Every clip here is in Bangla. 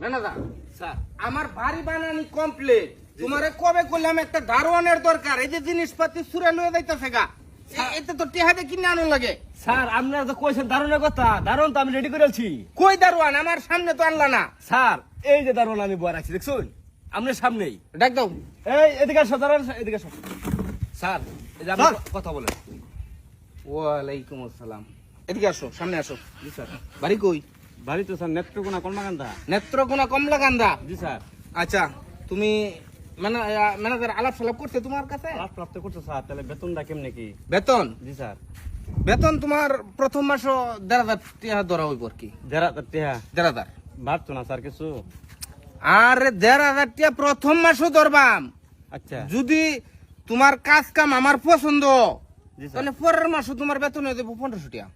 না না দা স্যার। আমার বাড়ি বানানি কমপ্লিট তোমারে কবে করলাম একটা দারোয়ানের দরকার? এই যে জিনিসপাতি সুরে লয়ে যাইতেছে গা। এতে তো টেহাদে কিনে আনো লাগে। স্যার আপনারা তো কইছেন দারুণের কথা। দারুণ তো আমি রেডি করে আছি। কই দারোয়ান? আমার সামনে তো আনলা না। স্যার এই যে দারুণ আমি বয়ে রাখছি দেখছুন? আপনার সামনেই। ডাক দাও। এই এদিকে আসো দারুণ এদিকে আসো। স্যার এই যে আপনি কথা বলেন। ওয়ালাইকুম আসসালাম। এদিকে আসো সামনে আসো। জি স্যার। বাড়ি কই? বাড়ি তো স্যার নেত্রকোনা কর্মাকান্দা নেত্রকোনা কমলা কান্দা জি স্যার। আচ্ছা তুমি মানে ম্যানেজার আলাপ সালাপ করছে তোমার কাছে? লাভ প্রাপ্ত করছ স্যার তাহলে বেতনটা কেমনে কি? বেতন? জি স্যার। বেতন তোমার প্রথম মাসও দেড় হাজার টাকা ধরা হইব আর কি। দেড় টিহা দেড় হাজার। বাড়তো না স্যার কিছু? আর দেড় হাজার টাকা প্রথম মাসও ধরবাম। আচ্ছা। যদি তোমার কাজ কাম আমার পছন্দ তাহলে পরের মাসও তোমার বেতন হয়ে দেবো পনেরোশো টাকা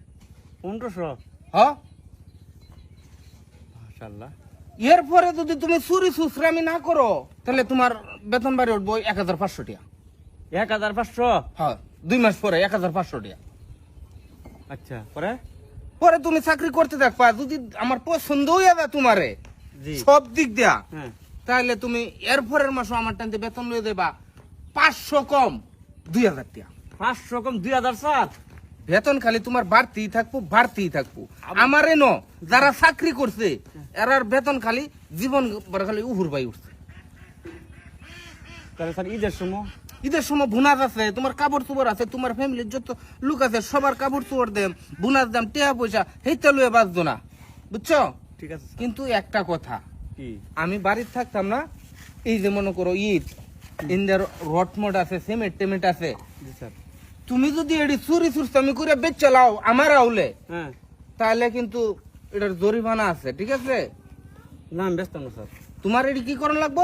পনেরোশো? হ? মাশাল্লাহ এরপরে যদি তুমি চুরি সুশ্রামি না করো তাহলে তোমার বেতন বাড়ি উঠবো এক হাজার পাঁচশো টাকা। এক হাজার পাঁচশো? হ্যাঁ দুই মাস পরে এক হাজার পাঁচশো টাকা। আচ্ছা পরে? পরে তুমি চাকরি করতে থাকবা যদি আমার পছন্দ হয়ে যায় তোমারে সব দিক দেয়া হ্যাঁ। তাহলে তুমি এরপরের মাসও আমার টানতে বেতন লয়ে দেবা পাঁচশো কম দুই হাজার টাকা। পাঁচশো কম দুই হাজার স্যার বেতন খালি তোমার বাড়তেই থাকব বাড়তেই থাকব। আমার এনো যারা চাকরি করছে এরার বেতন খালি জীবন খালি উহুর বাই উঠছে। তাহলে স্যার ঈদের সময়? ঈদের সময় বুনাজ আছে তোমার কাপড় চোপড় আছে তোমার ফ্যামিলির যত লোক আছে সবার কাপড় চোপড় দেম বুনাজ দাম টেয়া পয়সা হেইটা লয়ে বাঁচতো না। বুঝছ? ঠিক আছে কিন্তু একটা কথা আমি বাড়িতে থাকতাম না এই যে মনে করো ঈদ ইন্দার রটমট আছে সিমেন্ট টেমেন্ট আছে জি স্যার। তুমি যদি এটি চুরি চুরতামি করে বেচ চালাও আমার আউলে হ্যাঁ। তাহলে কিন্তু এটার জরিমানা আছে ঠিক আছে? না আমি ব্যস্ত না স্যার। তোমার এটি কি করার লাগবো?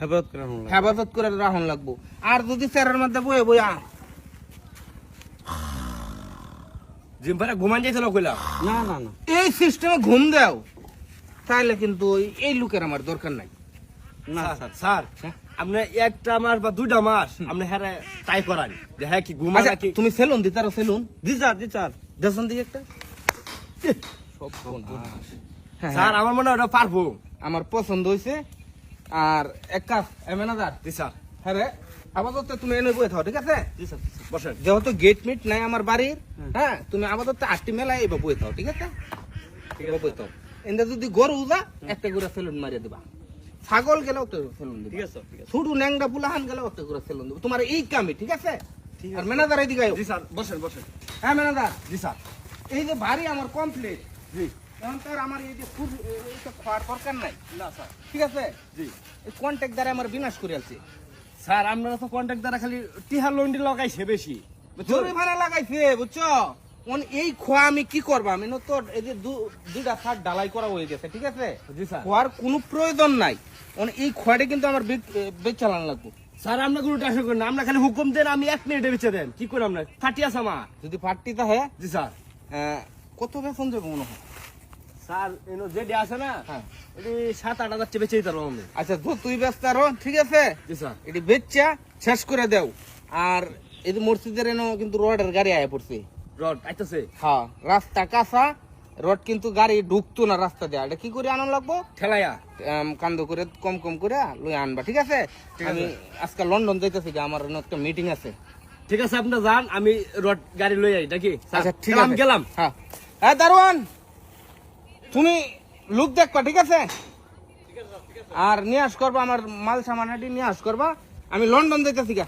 হেফাজত করে হেফাজত করে রাখুন লাগবো। আর যদি চেরার মধ্যে বয়ে বইয়া জিম ভাড়া ঘুমান যাইছিল কইলাম না না না। এই সিস্টেমে ঘুম দাও। তাহলে কিন্তু এই লোকের আমার দরকার নাই। না স্যার স্যার। স্যার আপনি একটা মাস বা দুইটা মাস আপনি হ্যাঁ তাই করান যে হ্যাঁ কি ঘুমান আচ্ছা নাকি? তুমি সেলুন দিতারো সেলুন? জি স্যার জি স্যার। দেশন দিকে একটা? সব হ্যাঁ, স্যার আমার মনে হয় ওটা পারব। আমার পছন্দ হয়েছে আর এক কাজ এ ম্যানেজার জি স্যার। হ্যাঁ রে আপাতত তুমি এনে বয়ে থাও ঠিক আছে? বসেন। যেহেতু গেট মিট নাই আমার বাড়ির হ্যাঁ তুমি আপাতত আটটি মেলায় এবার বয়ে থাও ঠিক আছে? এবার বয়ে থাও। এন্দা যদি গরু যা একটা করে সেলুন মারিয়ে দিবা। ছাগল গেলেও তো সেলুন দিবা। ঠিক আছে ন্যাংরা পুলাহান গেলেও একটা করে সেলুন দিবা। তোমার এই কামে ঠিক আছে? আর ম্যানেজার এদিকে আয়ো। জি স্যার বসেন বসেন। হ্যাঁ ম্যানেজার? জি স্যার। এই যে বাড়ি আমার কমপ্লিট জি। এখন তো আমার এই যে ফুড এইটা খাওয়ার দরকার নাই। না স্যার। ঠিক আছে? জি। এই কন্ট্যাক্ট দ্বারা আমার বিনাশ করে আছে স্যার আপনারা তো কন্ট্যাক্ট দ্বারা খালি টিহার লন্ডি লাগাইছে বেশি? জরি ভাড়া লাগাইছে বুঝছ? অন এই খোয়া আমি কি করবা? আমি তো এই যে দুইটা থার ডালাই করা হয়ে গেছে ঠিক আছে? খোয়ার কোনো প্রয়োজন নাই। অন এই খোয়াটা কিন্তু আমার বেচ চালান লাগবো। স্যার আমরা কোনো টেনশন করেন না। আমরা খালি হুকুম দেন আমি এক মিনিটে বেঁচে দেন। কি করে আমরা? ফাটি আছে আমার। যদি জি স্যার। আহ, কত বেতন যাব মনে হয়? স্যার এনো যেটি আছে না হ্যাঁ। এটি সাত আট হাজার তারবো আমি আচ্ছা তো তুই ব্যস্ত আরও ঠিক আছে? জি স্যার। এটি বেচা শেষ করে দেও। আর এই মসজিদের এনো কিন্তু রোডের গাড়ি আয়া পড়ছে। রড আইতাছে। হ্যাঁ রাস্তা কাঁচা রোড কিন্তু গাড়ি ঢুকতো না রাস্তা দেয়া। এটা কি করে আনা লাগবো? ঠেলাইয়া। কান্দ করে কম কম করে লই আনবা ঠিক আছে? আমি। আজকে লন্ডন যাইতেছি আমার একটা মিটিং আছে। ঠিক আছে আপনার যান আমি রড গাড়ি লই যাই নাকি? আচ্ছা ঠিক আছে। গেলাম। হ্যাঁ হ্যাঁ দারোয়ান তুমি লুক দেখবা ঠিক আছে? আর নিয়ে আস করবা আমার মাল সামানাটি নিয়ে আস করবা। আমি লন্ডন যাইতেছি গা